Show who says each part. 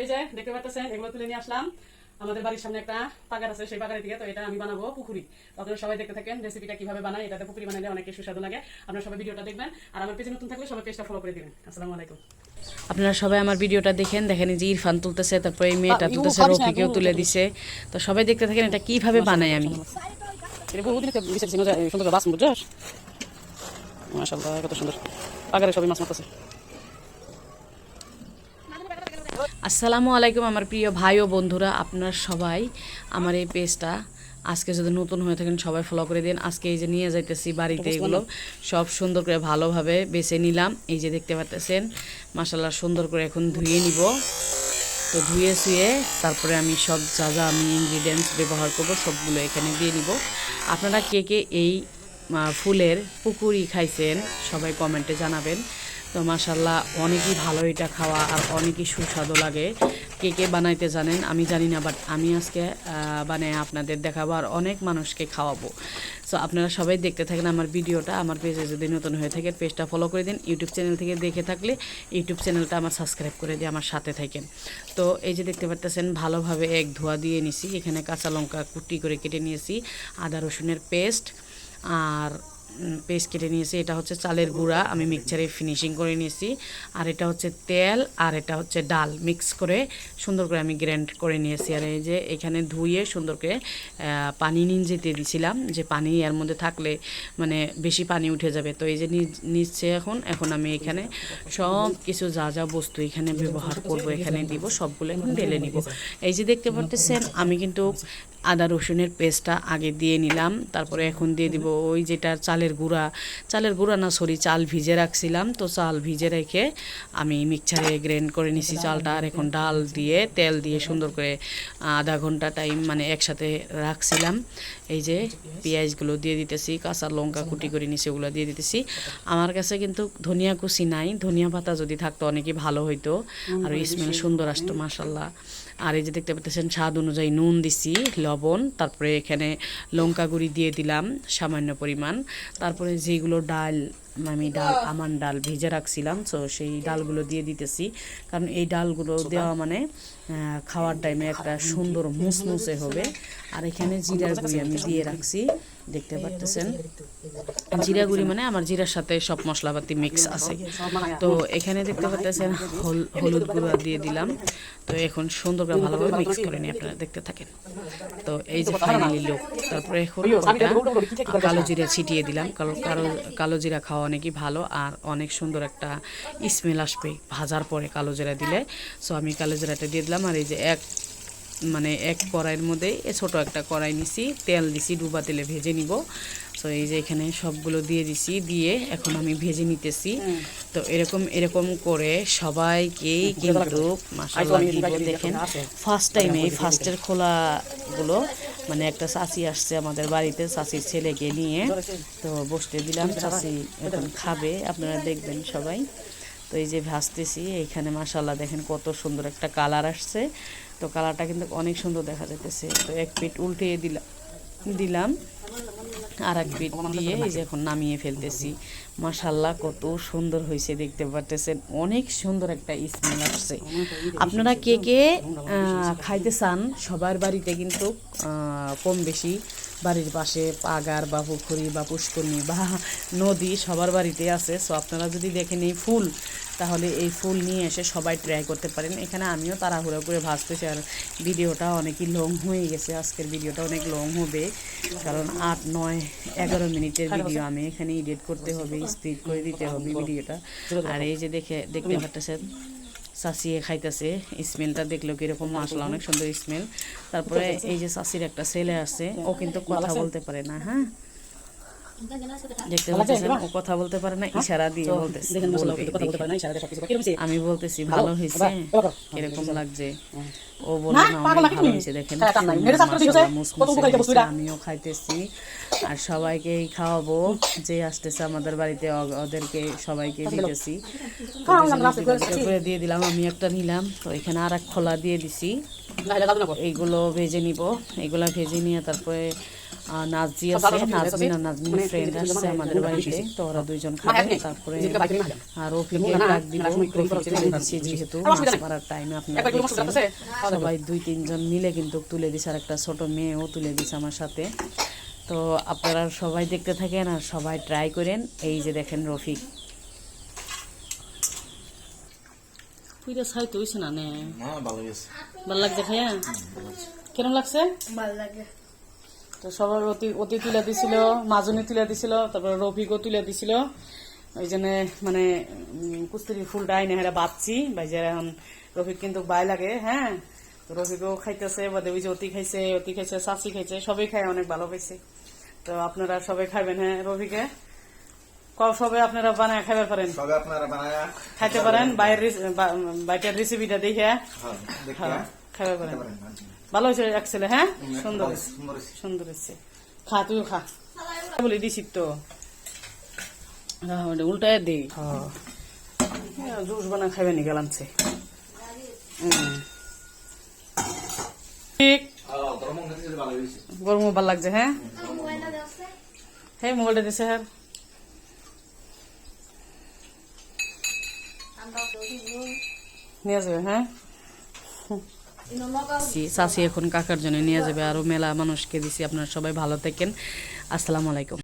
Speaker 1: এই যে দেখতে পাচ্ছেন এগুলো তুলে নিয়ে আসলাম। আমাদের বাড়ির সামনে একটা পাগার আছে সেই পাগারের দিকে তো এটা আমি বানাবো পুকুরি। আপনারা সবাই দেখতে থাকেন রেসিপিটা কীভাবে বানাই এটাতে পুকুরি বানাইলে অনেক সুস্বাদু লাগে। আপনারা সবাই ভিডিওটা দেখবেন। আর আমার পেজে নতুন থাকলে সবাই পেজটা ফলো করে দিবেন। আসসালামু আলাইকুম।
Speaker 2: আপনারা সবাই আমার ভিডিওটা দেখেন দেখেন যে ইরফান তুলতেছে তারপরে এই মেয়েটা তুলতেছে রফিকেও তুলে দিছে। তো সবাই দেখতে থাকেন এটা কীভাবে বানাই আমি।
Speaker 1: সুন্দর বাস বুঝছস? মাশাআল্লাহ কত সুন্দর। পাগারে সবাই মাছ মারতেছে।
Speaker 2: আসসালামু আলাইকুম আমার প্রিয় ভাই ও বন্ধুরা আপনার সবাই আমার এই পেজটা আজকে যদি নতুন হয়ে থাকেন সবাই ফলো করে দিন। আজকে এই যে নিয়ে যাইতেছি বাড়িতে এগুলো সব সুন্দর করে ভালোভাবে বেছে নিলাম। এই যে দেখতে পাচ্ছেন মাসাল্লাহ সুন্দর করে এখন ধুয়ে নিব। তো ধুয়ে শুয়ে তারপরে আমি সব যা যা আমি ইনগ্রিডিয়েন্টস ব্যবহার করব সবগুলো এখানে দিয়ে নিব। আপনারা কে কে এই ফুলের পুকুরি খাইছেন সবাই কমেন্টে জানাবেন। তো মাসাল্লাহ অনেকই ভালো এটা খাওয়া আর অনেকই সুস্বাদু লাগে। কে কে বানাইতে জানেন? আমি জানি না বাট আমি আজকে বানায় আপনাদের দেখাবো আর অনেক মানুষকে খাওয়াবো। সো আপনারা সবাই দেখতে থাকেন আমার ভিডিওটা। আমার পেজে যদি নতুন হয়ে থাকে, পেজটা ফলো করে দিন। ইউটিউব চ্যানেল থেকে দেখে থাকলে ইউটিউব চ্যানেলটা আমার সাবস্ক্রাইব করে দিয়ে আমার সাথে থাকেন। তো, এই যে দেখতে পাচ্ছেন ভালোভাবে এক ধোয়া দিয়ে নিছি। এখানে কাঁচা লঙ্কা কুটি করে কেটে নিয়েছি। আদা রসুনের পেস্ট আর পেস্ট কেটে নিয়েছি। এটা হচ্ছে চালের গুঁড়া। আমি মিক্সারে ফিনিশিং করে নিয়েছি। আর এটা হচ্ছে তেল আর এটা হচ্ছে ডাল। মিক্স করে সুন্দর করে আমি গ্র্যান্ড করে নিয়েছি। আর এই যে এখানে ধুয়ে সুন্দর করে পানি নিন যেতে দিছিলাম যে পানি এর মধ্যে থাকলে মানে বেশি পানি উঠে যাবে। তো এই যে নিচ্ছে এখন। এখন আমি এখানে সব কিছু যা যা বস্তু এখানে ব্যবহার করব, এখানে দিব, সবগুলো এখন ঢেলে নিব। এই যে দেখতে পারতেছেন, আমি কিন্তু আদা রসুনের পেস্টটা আগে দিয়ে নিলাম তারপরে এখন দিয়ে দিব ওই যেটা চালের গুঁড়া। চালের গুঁড়া না সরি চাল ভিজে রাখছিলাম তো চাল ভিজে রেখে আমি মিক্সারে গ্রেন্ড করে নিছি চালটা আর এখন ডাল দিয়ে তেল দিয়ে সুন্দর করে আধা ঘণ্টা টাইম মানে একসাথে রাখছিলাম। এই যে পেঁয়াজগুলো দিয়ে দিতেছি কাঁচা লঙ্কা কুটি করে নিছি ওগুলো দিয়ে দিতেছি। আমার কাছে কিন্তু ধনিয়া কুচি নাই ধনিয়া পাতা যদি থাকতো অনেকই ভালো হইতো আর স্মেল সুন্দর আসতো মাসাল্লাহ আর এই যে দেখতে পাচ্ছেন, স্বাদ অনুযায়ী নুন দিছি, লবণ, তারপরে এখানে লঙ্কা গুঁড়ি দিয়ে দিলাম সামান্য পরিমাণ। তারপরে যেগুলো ডাল আমি ডাল আমান ডাল ভেজে রাখছিলাম তো সেই ডালগুলো দিয়ে দিতেছি। কারণ এই ডালগুলো দেওয়া মানে খাওয়ার টাইমে একটা সুন্দর মুসমুসে হবে। আর এখানে জিরার গুঁড়ি আমি দিয়ে রাখছি দেখতে পারতেছেন? জিরা গুঁড়ি মানে আমার জিরার সাথে সব মশলাপাতি মিক্স আছে। তো এখানে দেখতে পাচ্ছেন হল- হলুদ গুঁড়া দিয়ে দিলাম। তো এখন সুন্দর করে ভালোভাবে মিক্স করে নিয়ে আপনারা দেখতে থাকেন। তো এই যে ফাইনালি লোক তারপরে এখন কালো জিরা ছিটিয়ে দিলাম। কালো কালো কালো জিরা খাওয়া অনেকই ভালো আর অনেক সুন্দর একটা স্মেল আসবে। ভাজার পরে কালো জিরা দিলে। সো আমি কালো জিরাটা দিয়ে দিলাম আর এই যে এক মানে এক কড়াইয়ের মধ্যে ছোট একটা কড়াই নিছি তেল দিছি ডুবা তেলে ভেজে নিব। তো এই যে এখানে সবগুলো দিয়ে দিছি দিয়ে এখন আমি ভেজে নিতেছি। তো এরকম এরকম করে সবাইকেই কিন্তু মাসাল্লাহ দেখেন ফার্স্ট টাইম এই ফার্স্টের খোলাগুলো মানে একটা চাচি আসছে আমাদের বাড়িতে চাষির ছেলেকে নিয়ে। তো বসতে দিলাম চাষি এখন খাবে, আপনারা দেখবেন সবাই। তো এই যে ভাসতেছি, এইখানে মাসাল্লাহ দেখেন কত সুন্দর একটা কালার আসছে। তো কালারটা কিন্তু অনেক সুন্দর দেখা যেতেছে তো এক পিঠ উল্টিয়ে দিলাম দিলাম। আর এক বিট দিয়ে এই যে এখন নামিয়ে ফেলতেছি। মাসাল্লাহ কত সুন্দর হয়েছে দেখতে পারতেছেন। অনেক সুন্দর একটা স্মেল আসছে। আপনারা কে কে আহ, খাইতে চান সবার বাড়িতে কিন্তু আহ, কম বেশি বাড়ির পাশে পাগার বা পুকুরি বা পুষ্করণী বা নদী সবার বাড়িতে আছে। সো আপনারা যদি দেখেন এই ফুল তাহলে এই ফুল নিয়ে এসে সবাই ট্রাই করতে পারেন। এখানে আমিও তাড়াহুড়ো করে ভাজতেছি আর ভিডিওটা অনেকই লং হয়ে গেছে। আজকের ভিডিওটা অনেক লং হবে। কারণ আট নয় এগারো মিনিটের ভিডিও আমি এখানে এডিট করতে হবে স্পিড করে দিতে হবে ভিডিওটা। আর এই যে দেখে দেখতে পারতেছেন চাচিয়ে খাইতেছে স্মেলটা দেখল কীরকম আসলো অনেক সুন্দর স্মেল। তারপরে এই যে চাচির একটা ছেলে আছে ও কিন্তু কথা বলতে পারে না হ্যাঁ? দেখতে পাচ্ছেন ও কথা বলতে পারে না ইশারা দিয়ে বলতেছে আমি বলতেছি ভালো হয়েছে কীরকম লাগছে? ও বলল না অনেক ভালো হয়েছে দেখেন। আমিও খাইতেছি। আর সবাইকেই খাওয়াবো যে আসতেছে আমাদের বাড়িতে ওদেরকে সবাইকে দিতেছি। করে দিয়ে দিলাম আমি একটা নিলাম তো এখানে আর এক খোলা দিয়ে দিছি। এইগুলো ভেজে নিব এইগুলো ভেজে নিয়ে তারপরে নাজি আছে নাজমিন আর
Speaker 1: আছে।
Speaker 2: নাজমিন
Speaker 1: মানে
Speaker 2: ফ্রেন্ড আসছে
Speaker 1: মানে
Speaker 2: আমাদের বাড়িতে তো ওরা দুইজন খাবে তারপরে। আর রফিকে ডাক দিব
Speaker 1: এটা
Speaker 2: দিচ্ছি। যেহেতু মাছ মারার টাইমে আপনারা সবাই দুই তিনজন মিলে কিন্তু তুলে দিছে আর একটা ছোট মেয়েও তুলে দিছে আমার সাথে। তো আপনারা সবাই দেখতে থাকেন আর সবাই ট্রাই করেন। এই যে দেখেন রফিক। পুইটা ছাই তো হইছে না নে?
Speaker 3: না ভালো গেছে
Speaker 2: ভালো লাগছে কেমন লাগছে?
Speaker 4: ভালো লাগে।
Speaker 2: তো সবার অতি অতি তুলে দিছিল মাজনী তুলে দিছিল তারপরে রফিকও তুলে দিছিল। ওই জন্য মানে কুস্তির ফুলটা আইনে হেরা বাঁচছি বাইজার এখন রফিক কিন্তু বাই লাগে হ্যাঁ? রফিকও খাইতেছে বাদে ওই যে অতি খাইছে অতি খাইছে চাচি খাইছে সবাই খায় অনেক ভালো পাইছে। তো আপনারা সবাই খাবেন হ্যাঁ রফিকে? সবাই আপনারা বানায় খাইবার পারেন?
Speaker 3: সবে আপনারা বানায়া
Speaker 2: খাইতে পারেন বাইরের বা- বাইটের রেসিপিটা দেখে।
Speaker 3: হ্যাঁ
Speaker 2: হ্যাঁ। খাইবার পারেন
Speaker 3: পারেন
Speaker 2: ভালো হয়েছে একচেলে হ্যাঁ? সুন্দর
Speaker 3: সুন্দর হয়েছে।
Speaker 2: খা তুইও খা। বলি দিছি তো। উল্টায় দে। জুস বানা খাইবে নি গেলামছে ঠিক
Speaker 3: হ্যাঁ, গরম ভালো হয়েছে।
Speaker 2: গরম ভালো লাগছে হ্যাঁ? হ্যাঁ মোবাইলটা দিছে হ্যাঁ। নিয়ে যাবে হ্যাঁ? চাষি এখন কাকার জন্য নিয়ে যাবে। আরও মেলা মানুষকে দিছি। আপনারা সবাই ভালো থাকেন। আসসালামু আলাইকুম।